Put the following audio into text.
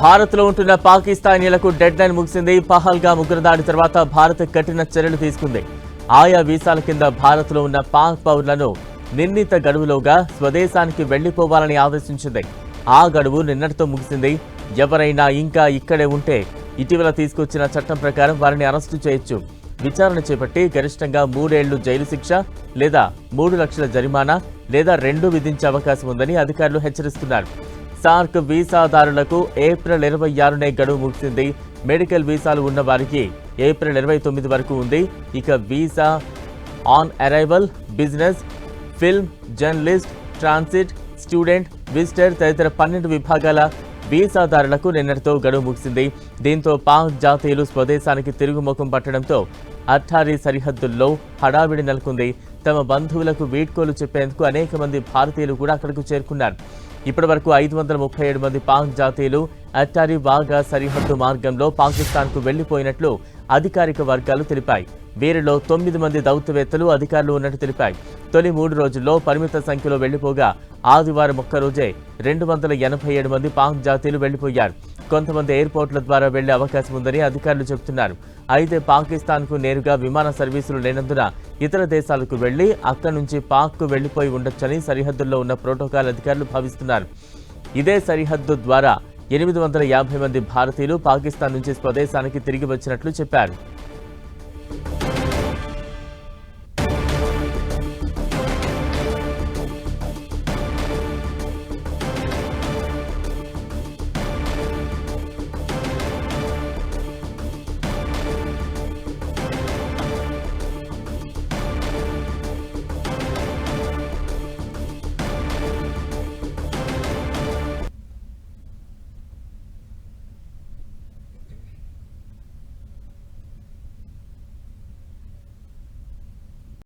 భారత్లో ఉంటున్న పాకిస్తానీలకు dead line ముగిసింది. పహల్గా ఉగ్రదాడి తర్వాత భారత్ కఠిన చర్యలు తీసుకుంది. ఆయా వీసాల కింద భారత్లో ఉన్న పాక్ పౌరులను నిర్ణీత గడువులోగా స్వదేశానికి వెళ్ళిపోవాలని ఆదేశించింది. ఆ గడువు నిన్నటితో ముగిసింది. ఎవరైనా ఇంకా ఇక్కడే ఉంటే ఇటీవల తీసుకొచ్చిన చట్టం ప్రకారం వారిని అరెస్టు చేయొచ్చు. విచారణ చేపట్టి గరిష్టంగా మూడేళ్ళు జైలు శిక్ష లేదా మూడు లక్షల జరిమానా లేదా రెండు విధించే అవకాశం ఉందని అధికారులు హెచ్చరిస్తున్నారు. సార్క్ వీసాదారులకు ఏప్రిల్ ఇరవై ఆరునే గడువు ముగిసింది. మెడికల్ వీసాలు ఉన్న వారికి ఏప్రిల్ ఇరవై తొమ్మిది వరకు ఉంది. ఇక visa on arrival business film journalist transit student visitor తదితర పన్నెండు విభాగాల వీసాదారులకు నిన్నటితో గడువు ముగిసింది. దీంతో పాక్ జాతీయులు స్వదేశానికి తిరుగుముఖం పట్టడంతో అట్టారీ సరిహద్దుల్లో హడావిడి నెలకొంది. తమ బంధువులకు వీడ్కోలు చెప్పేందుకు అనేక మంది భారతీయులు కూడా అక్కడకు చేరుకున్నారు. ఇప్పటి వరకు ఐదు వందల ముప్పై ఏడు మంది పాక్ జాతీయులు అట్టారి వాగా సరిహద్దు మార్గంలో పాకిస్తాన్కు వెళ్ళిపోయినట్లు అధికారిక వర్గాలు తెలిపాయి. వీరిలో తొమ్మిది మంది దౌత్యవేత్తలు అధికారులు ఉన్నట్టు తెలిపాయి. తొలి మూడు రోజుల్లో పరిమిత సంఖ్యలో వెళ్ళిపోగా ఆదివారం ఒక్కరోజే రెండు వందల ఎనభై ఏడు మంది పాక్ జాతీయులు వెళ్ళిపోయారు కొంతమంది ఎయిర్పోర్ట్ల ద్వారా వెళ్ళే అవకాశం ఉందని అధికారులు చెబుతున్నారు. అయితే పాకిస్తాన్కు నేరుగా విమాన సర్వీసులు లేనందున ఇతర దేశాలకు వెళ్ళి అక్కడి నుంచి పాక్కు వెళ్ళిపోయి ఉండొచ్చని సరిహద్దుల్లో ఉన్న ప్రోటోకాల్ అధికారులు భావిస్తున్నారు. ఇదే సరిహద్దు ద్వారా ఎనిమిది వందల యాభై మంది భారతీయులు పాకిస్తాన్ నుంచి స్వదేశానికి తిరిగి వచ్చినట్లు చెప్పారు.